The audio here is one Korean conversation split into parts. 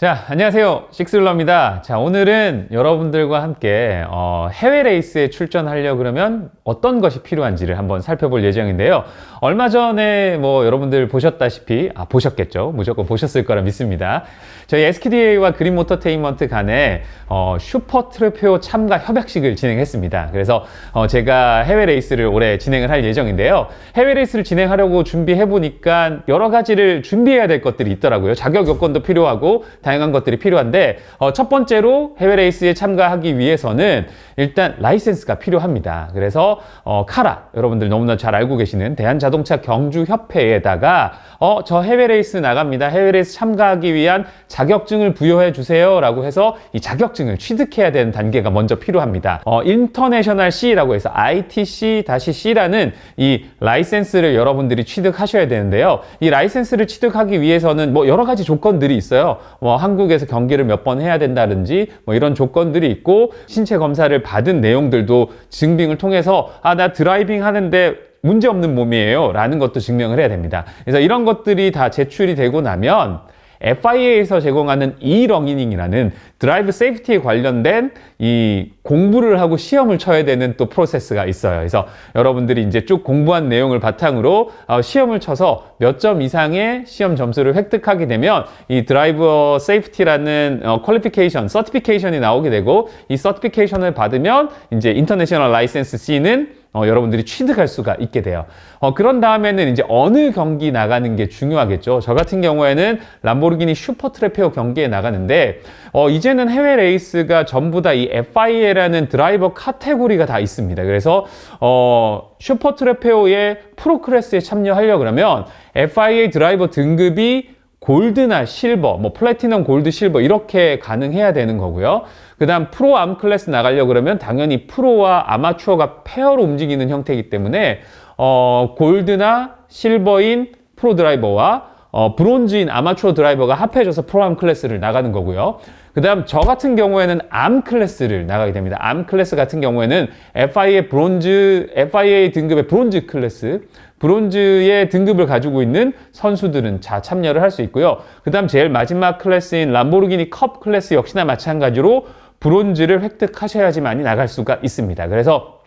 자, 안녕하세요. 식스룰러입니다. 자, 오늘은 여러분들과 함께 어, 해외 레이스에 출전하려 그러면 어떤 것이 필요한지를 한번 살펴볼 예정인데요. 얼마 전에 뭐 여러분들 보셨다시피, 아, 보셨겠죠. 무조건 보셨을 거라 믿습니다. 저희 SKDA와 그린 모터테인먼트 간에 어, 슈퍼 트래페오 참가 협약식을 진행했습니다. 그래서 어, 제가 해외 레이스를 올해 진행을 할 예정인데요. 해외 레이스를 진행하려고 준비해 보니까 여러 가지를 준비해야 될 것들이 있더라고요. 자격 요건도 필요하고 다양한 것들이 필요한데 어, 첫 번째로 해외 레이스에 참가하기 위해서는 일단 라이센스가 필요합니다. 그래서 어, 카라 여러분들 너무나 잘 알고 계시는 대한자동차 경주협회에다가 어, 저 해외 레이스 나갑니다. 해외 레이스 참가하기 위한 자격증을 부여해 주세요라고 해서 이 자격증을 취득해야 되는 단계가 먼저 필요합니다. 어, 인터내셔널 C라고 해서 ITC-C라는 이 라이센스를 여러분들이 취득하셔야 되는데요. 이 라이센스를 취득하기 위해서는 뭐 여러 가지 조건들이 있어요. 뭐 한국에서 경기를 몇 번 해야 된다든지 뭐 이런 조건들이 있고 신체 검사를 받은 내용들도 증빙을 통해서 아 나 드라이빙 하는데 문제 없는 몸이에요 라는 것도 증명을 해야 됩니다. 그래서 이런 것들이 다 제출이 되고 나면 FIA에서 제공하는 e-러닝이라는 드라이브 세이프티에 관련된 이 공부를 하고 시험을 쳐야 되는 또 프로세스가 있어요. 그래서 여러분들이 이제 쭉 공부한 내용을 바탕으로 어, 시험을 쳐서 몇 점 이상의 시험 점수를 획득하게 되면 이 드라이버 세이프티라는 어, 퀄리피케이션, 서티피케이션이 나오게 되고 이 서티피케이션을 받으면 이제 인터내셔널 라이센스 C는 어, 여러분들이 취득할 수가 있게 돼요. 어, 그런 다음에는 이제 어느 경기 나가는 게 중요하겠죠. 저 같은 경우에는 람보르기니 슈퍼 트래페오 경기에 나가는데, 어, 이제는 해외 레이스가 전부 다 이 FIA라는 드라이버 카테고리가 다 있습니다. 그래서, 어, 슈퍼 트래페오의 프로 클래스에 참여하려 그러면 FIA 드라이버 등급이 골드나 실버, 뭐 플래티넘, 골드, 실버 이렇게 가능해야 되는 거고요. 그 다음 프로 암 클래스 나가려 그러면 당연히 프로와 아마추어가 페어로 움직이는 형태이기 때문에 어 골드나 실버인 프로 드라이버와 어 브론즈인 아마추어 드라이버가 합해져서 프로암 클래스를 나가는 거고요. 그 다음 저 같은 경우에는 암 클래스를 나가게 됩니다. 암 클래스 같은 경우에는 FIA 브론즈 FIA 등급의 브론즈 클래스 브론즈의 등급을 가지고 있는 선수들은 자 참여를 할 수 있고요. 그 다음 제일 마지막 클래스인 람보르기니 컵 클래스 역시나 마찬가지로 브론즈를 획득하셔야지만이 나갈 수가 있습니다. 그래서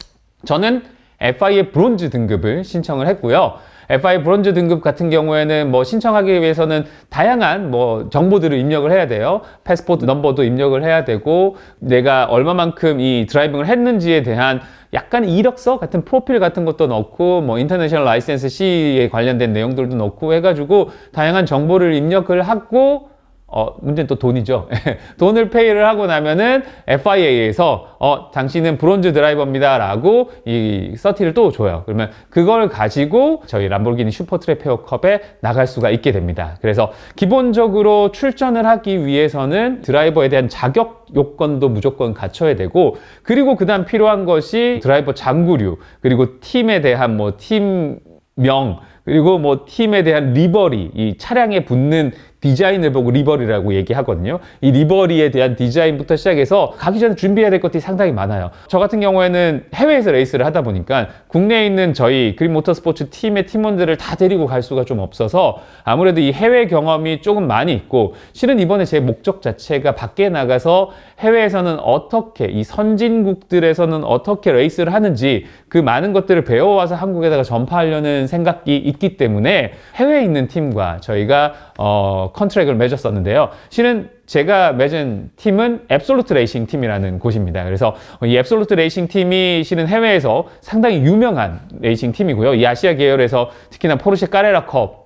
저는 FIA 브론즈 등급을 신청을 했고요. FI 브론즈 등급 같은 경우에는 뭐 신청하기 위해서는 다양한 뭐 정보들을 입력을 해야 돼요. 패스포트 넘버도 입력을 해야 되고 내가 얼마만큼 이 드라이빙을 했는지에 대한 약간 이력서 같은 프로필 같은 것도 넣고 뭐 인터내셔널 라이센스 C에 관련된 내용들도 넣고 해가지고 다양한 정보를 입력을 하고 어, 문제는 또 돈이죠. 돈을 페이를 하고 나면은 FIA에서 어, 당신은 브론즈 드라이버입니다. 라고 이 서티를 또 줘요. 그러면 그걸 가지고 저희 람보르기니 슈퍼 트래페어 컵에 나갈 수가 있게 됩니다. 그래서 기본적으로 출전을 하기 위해서는 드라이버에 대한 자격 요건도 무조건 갖춰야 되고 그리고 그다음 필요한 것이 드라이버 장구류 그리고 팀에 대한 뭐 팀명 그리고 뭐 팀에 대한 리버리, 이 차량에 붙는 디자인을 보고 리버리라고 얘기하거든요. 이 리버리에 대한 디자인부터 시작해서 가기 전에 준비해야 될 것들이 상당히 많아요. 저 같은 경우에는 해외에서 레이스를 하다 보니까 국내에 있는 저희 그린 모터스포츠 팀의 팀원들을 다 데리고 갈 수가 좀 없어서 아무래도 이 해외 경험이 조금 많이 있고 실은 이번에 제 목적 자체가 밖에 나가서 해외에서는 어떻게 이 선진국들에서는 어떻게 레이스를 하는지 그 많은 것들을 배워와서 한국에다가 전파하려는 생각이 있기 때문에 해외에 있는 팀과 저희가 어 컨트랙을 맺었었는데요. 실은 제가 맺은 팀은 앱솔루트 레이싱 팀이라는 곳입니다. 그래서 이 앱솔루트 레이싱 팀이 실은 해외에서 상당히 유명한 레이싱 팀이고요. 이 아시아 계열에서 특히나 포르쉐 까레라 컵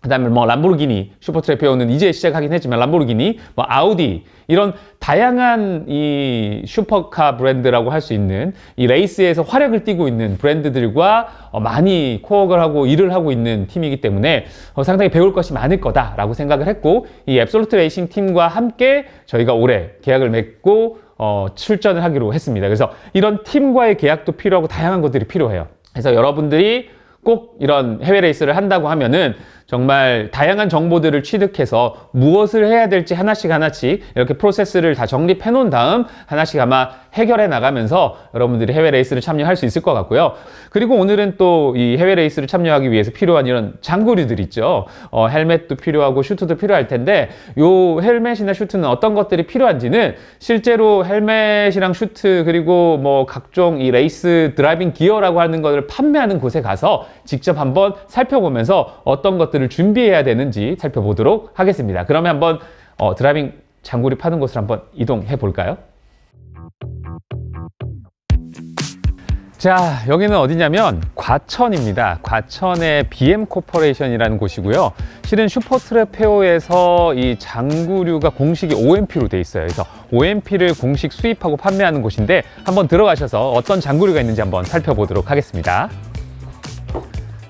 그다음에 뭐 람보르기니 슈퍼트래페오는 이제 시작하긴 했지만 람보르기니 뭐 아우디 이런 다양한 이 슈퍼카 브랜드라고 할 수 있는 이 레이스에서 화력을 띠고 있는 브랜드들과 어 많이 코어를 하고 일을 하고 있는 팀이기 때문에 어 상당히 배울 것이 많을 거다라고 생각을 했고 이 앱솔루트 레이싱 팀과 함께 저희가 올해 계약을 맺고 어 출전을 하기로 했습니다. 그래서 이런 팀과의 계약도 필요하고 다양한 것들이 필요해요. 그래서 여러분들이 꼭 이런 해외 레이스를 한다고 하면은 정말 다양한 정보들을 취득해서 무엇을 해야 될지 하나씩 하나씩 이렇게 프로세스를 다 정립해 놓은 다음 하나씩 아마 해결해 나가면서 여러분들이 해외 레이스를 참여할 수 있을 것 같고요. 그리고 오늘은 또 이 해외 레이스를 참여하기 위해서 필요한 이런 장구류들 있죠. 어, 헬멧도 필요하고 슈트도 필요할 텐데 요 헬멧이나 슈트는 어떤 것들이 필요한지는 실제로 헬멧이랑 슈트 그리고 뭐 각종 이 레이스 드라이빙 기어라고 하는 것을 판매하는 곳에 가서 직접 한번 살펴보면서 어떤 것들을 준비해야 되는지 살펴보도록 하겠습니다. 그러면 한번 어, 드라이빙 장구리 파는 곳을 한번 이동해 볼까요? 자, 여기는 어디냐면 과천입니다. 과천의 BM 코퍼레이션이라는 곳이고요. 실은 슈퍼트랙 페어에서 이 장구류가 공식이 OMP로 돼 있어요. 그래서 OMP를 공식 수입하고 판매하는 곳인데 한번 들어가셔서 어떤 장구류가 있는지 한번 살펴보도록 하겠습니다.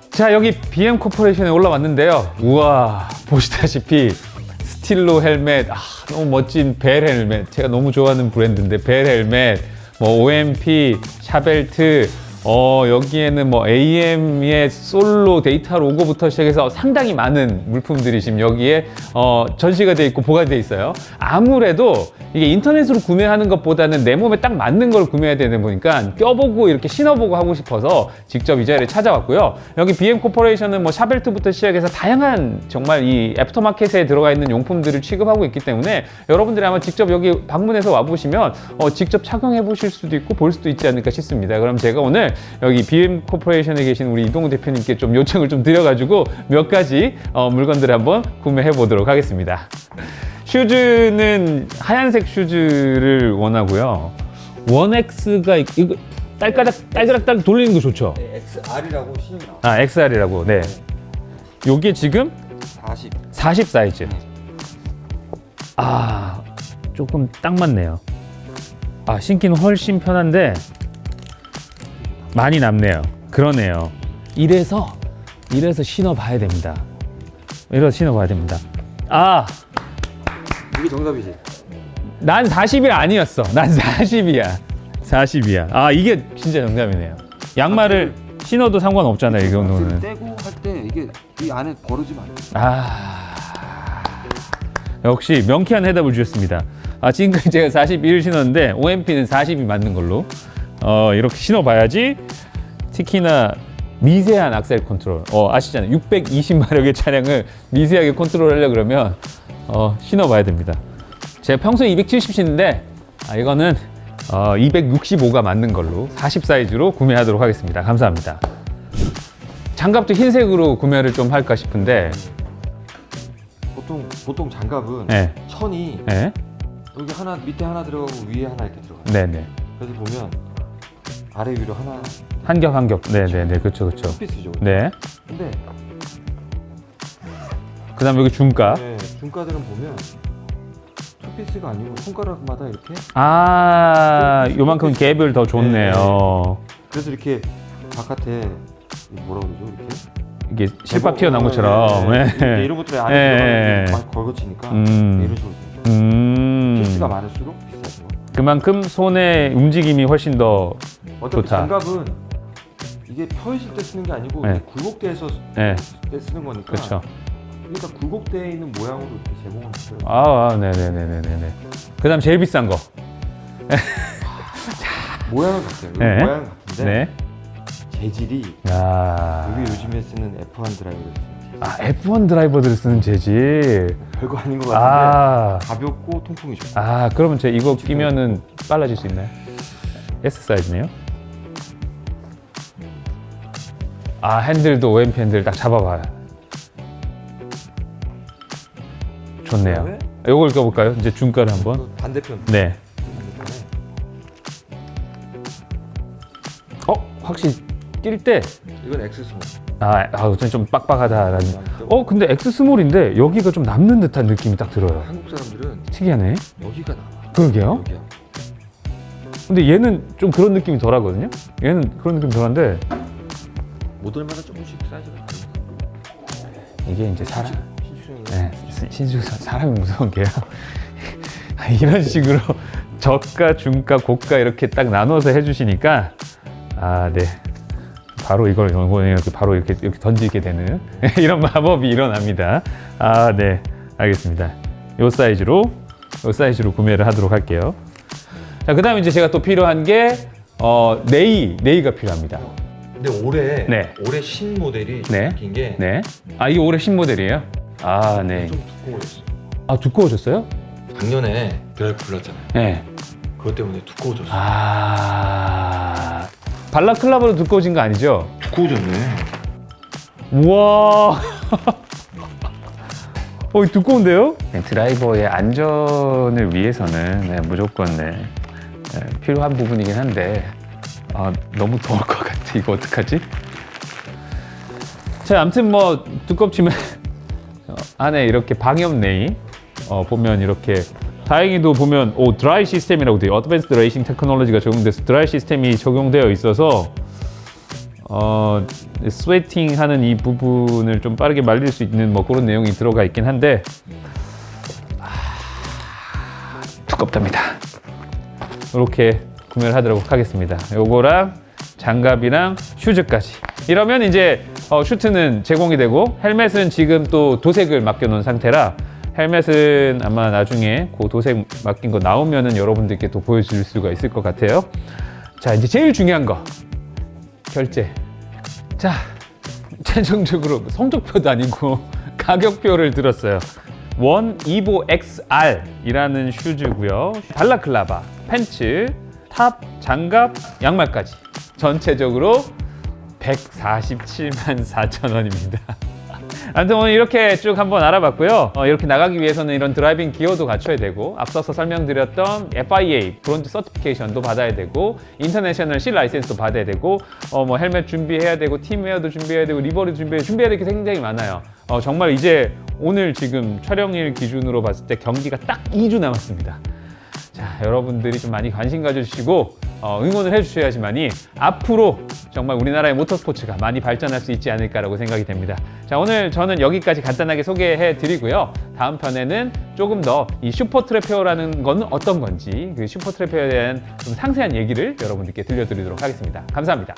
자, 여기 BM 코퍼레이션에 올라왔는데요. 우와, 보시다시피 스틸로 헬멧, 아, 너무 멋진 벨 헬멧. 제가 너무 좋아하는 브랜드인데 벨 헬멧, 뭐 OMP, 샤벨트, 어, 여기에는 뭐 AM의 솔로 데이터 로고부터 시작해서 상당히 많은 물품들이 지금 여기에 어, 전시가 돼 있고 보관돼 있어요. 아무래도 이게 인터넷으로 구매하는 것보다는 내 몸에 딱 맞는 걸 구매해야 되는 보니까 껴보고 이렇게 신어보고 하고 싶어서 직접 이 자리에 찾아왔고요. 여기 BM 코퍼레이션은 뭐 샤벨트부터 시작해서 다양한 정말 이 애프터마켓에 들어가 있는 용품들을 취급하고 있기 때문에 여러분들이 아마 직접 여기 방문해서 와보시면 어, 직접 착용해 보실 수도 있고 볼 수도 있지 않을까 싶습니다. 그럼 제가 오늘 여기 BM 코퍼레이션에 계신 우리 이동우 대표님께 좀 요청을 좀 드려가지고 몇 가지 어, 물건들을 한번 구매해 보도록 하겠습니다. 슈즈는 하얀색 슈즈를 원하고요. 원엑스가 이거 딸가락 딸가락 돌리는 거 좋죠? 네, XR이라고 나와. 아 XR이라고 네. 요게 지금 40. 40 사이즈. 아 조금 딱 맞네요. 아 신기는 훨씬 편한데 많이 남네요. 그러네요. 이래서 이래서 신어봐야 됩니다. 이래서 신어봐야 됩니다. 아 이게 정답이지. 난 40이 아니었어. 난 40이야. 40이야. 아, 이게 진짜 정답이네요. 양말을 신어도 상관없잖아요, 이 정도는. 떼고 할 때 이게 이 안에 버르지면 안 돼. 아. 역시 명쾌한 해답을 주셨습니다. 아, 지금까지 제가 41을 신었는데, OMP는 40이 맞는 걸로. 어, 이렇게 신어봐야지. 특히나 미세한 악셀 컨트롤. 어, 아시잖아요. 620마력의 차량을 미세하게 컨트롤 하려고 그러면, 어, 신어봐야 됩니다. 제가 평소에 270 신는데, 아, 이거는 어, 265가 맞는 걸로 40 사이즈로 구매하도록 하겠습니다. 감사합니다. 장갑도 흰색으로 구매를 좀 할까 싶은데, 보통 보통 장갑은 네, 천이 네, 여기 하나 밑에 하나 들어가고 위에 하나 이렇게 들어가. 요 네, 네. 그래서 보면 아래 위로 하나 한 겹, 한 겹. 네, 네, 네. 그렇죠, 그렇죠. 피스죠. 네. 근데 그 다음 여기 중가. 네, 중가들은 보면 첫 피스가 아니고 손가락마다 이렇게 아, 요만큼 갭을 더 줬네요. 그래서 이렇게 바깥에 이 뭐라 그러죠 이렇게 이게 실밥 튀어나온 것처럼. 네, 네. 이렇게 이런 것들이 안에 네. 들어가면 막 걸거치니까 음. 네, 이런 식으로. 음. 피스가 많을수록 비싸죠. 그만큼 손의 움직임이 훨씬 더, 어차피 좋다. 장갑은 이게 펴 있을 때 쓰는 게 아니고 네. 굴곡대에서 네, 때 쓰는 거니까 그렇죠. 다 굴곡대에 있는 모양으로 이렇게 제공을 했어요. 아, 아, 네네네네네. 그 다음 제일 비싼 거. 모양은 같아요. 네. 모양은 같은데 네. 재질이 야. 이게 요즘에 쓰는 F1 드라이버를 쓰는 재질. 아, F1 드라이버들 쓰는 재질. 별거 아닌 것 같은데 아. 가볍고 통풍이 좋아요. 아, 그러면 제 이거 끼면은 빨라질 수 있나요? S 사이즈네요. 아, 핸들도 OMP 핸들 딱 잡아봐요. 좋네요. 그다음에 이걸 껴볼까요? 이제 중가를 한번. 또 반대편 네. 반대편에 어, 확실히 뛸 때, 이건 X 스몰. 아, 아, 좀- 좀 빡빡하다라는. 어, 근데 X 스몰인데 여기가 좀 남는 듯한 느낌이 딱 들어요. 한국 사람들은 특이하네. 여기가 나와. 그러게요. 여기야. 근데 얘는 좀 그런 느낌이 덜 하거든요? 얘는 그런 느낌 덜한데, 모델마다 조금씩 사이즈가 다르니까. 이게 이제 사람. 네, 신- 신주 사- 사람이 무서운 게요. 이런 식으로 저가, 중가, 고가 이렇게 딱 나눠서 해주시니까 아, 네. 바로 이걸 이번에 이렇게 바로 이렇게 이렇게 던지게 되는 이런 마법이 일어납니다. 아, 네, 알겠습니다. 요 사이즈로 요 사이즈로 구매를 하도록 할게요. 자, 그 다음에 이제 제가 또 필요한 게 어, 네이 네이가 필요합니다. 근데 올해 네. 올해 신 모델이 네. 바뀐 게 네. 아, 이게 올해 신 모델이에요? 아, 네. 좀 두꺼워졌어. 아, 두꺼워졌어요? 작년에 드라이브 불렀잖아요. 네. 그것 때문에 두꺼워졌어. 아, 발라클라바로 두꺼워진 거 아니죠? 두꺼워졌네. 우와. 어, 이거 두꺼운데요? 네, 드라이버의 안전을 위해서는 네, 무조건 네, 네, 필요한 부분이긴 한데 아, 너무 더울 것 같아. 이거 어떡하지? 자, 아무튼 뭐 두껍지만 어, 안에 이렇게 방염 네이 어, 보면 이렇게 다행히도 보면 오 드라이 시스템이라고 돼요. 어드밴스드 레이싱 테크놀로지가 적용돼서 드라이 시스템이 적용되어 있어서 어, 스웨팅 하는 이 부분을 좀 빠르게 말릴 수 있는 뭐 그런 내용이 들어가 있긴 한데 아, 두껍답니다. 이렇게 구매를 하도록 하겠습니다. 요거랑 장갑이랑 슈즈까지. 이러면 이제 어, 슈트는 제공이 되고 헬멧은 지금 또 도색을 맡겨놓은 상태라 헬멧은 아마 나중에 그 도색 맡긴 거 나오면은 여러분들께 또 보여줄 수가 있을 것 같아요. 자 이제 제일 중요한 거 결제. 자, 최종적으로 성적표도 아니고 가격표를 들었어요. 원 이보 XR이라는 슈즈고요. 발라클라바, 팬츠, 탑, 장갑, 양말까지 전체적으로 147만 4천 원입니다. 아무튼 오늘 이렇게 쭉 한번 알아봤고요. 어, 이렇게 나가기 위해서는 이런 드라이빙 기어도 갖춰야 되고 앞서서 설명드렸던 FIA 브론즈 서티피케이션도 받아야 되고 인터내셔널 C 라이센스도 받아야 되고 어, 뭐 헬멧 준비해야 되고 팀웨어도 준비해야 되고 리버리 준비해야 준비해야 될 게 굉장히 많아요. 어, 정말 이제 오늘 지금 촬영일 기준으로 봤을 때 경기가 딱 2주 남았습니다. 자, 여러분들이 좀 많이 관심 가져주시고 어, 응원을 해주셔야지만이 앞으로 정말 우리나라의 모터스포츠가 많이 발전할 수 있지 않을까라고 생각이 됩니다. 자, 오늘 저는 여기까지 간단하게 소개해 드리고요. 다음 편에는 조금 더 이 슈퍼 트래페어라는 건 어떤 건지 그 슈퍼 트래페어에 대한 좀 상세한 얘기를 여러분들께 들려드리도록 하겠습니다. 감사합니다.